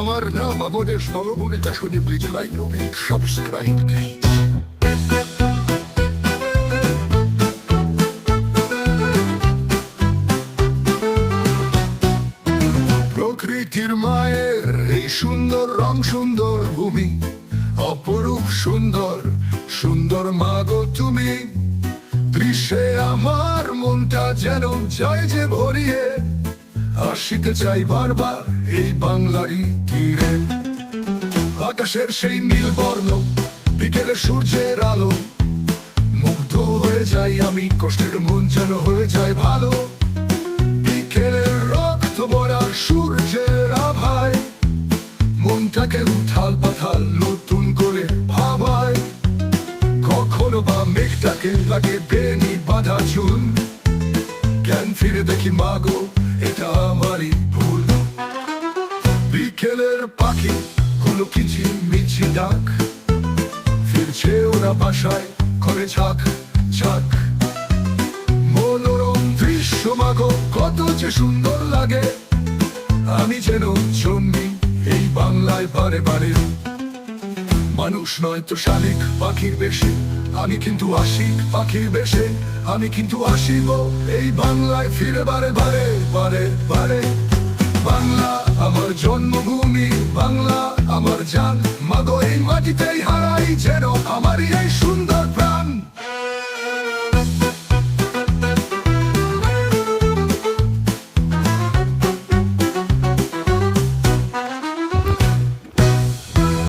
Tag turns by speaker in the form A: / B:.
A: আমার নাম আমাদের সর্বনিতা শুনে প্লিজ লাইক সাবস্ক্রাইব প্রকৃতির মায়ের এই সুন্দর রং সুন্দর ভূমি, অপরূপ সুন্দর সুন্দর মাগো তুমি। দৃশ্যে আমার মনটা যেন যায় যে ভরিয়ে আসিতে চাই বারবার এই বাংলারই তীরে। আকাশের সেই নীল বর্ণ, বিকেলে সূর্যের আলো। মুগ্ধ হয়ে যাই আমি, কষ্টের মন যেন হয়ে যায় ভালো। বিকেলের রক্ত সূর্যের আভায়, মনটাকে উথাল পাথাল নতুন করে ভাবায়। কখনো বা মেঘটাকে লাগে বেনি বাধা চুল জ্ঞান ফিরে দেখি মাগো এটা পাখি হলো কিছু মিছি ডাক। ফিরছে ওরা বাসায় করে ঝাক ঝাক। মনোরম দৃশ্য মাগো, কত যে সুন্দর লাগে। আমি যেন জন্মি এই বাংলায় বারে মানুষ নয় তো শালিক, পাখির বেশে। আমি কিন্তু আশিক, পাখির বেশে। আমি কিন্তু আসিব এই বাংলায় ফিরে বারে বারে বারে বারে। বাংলা আমার জন্মভূমি বাংলা আমার জান। মাগো এই মাটিতেই এই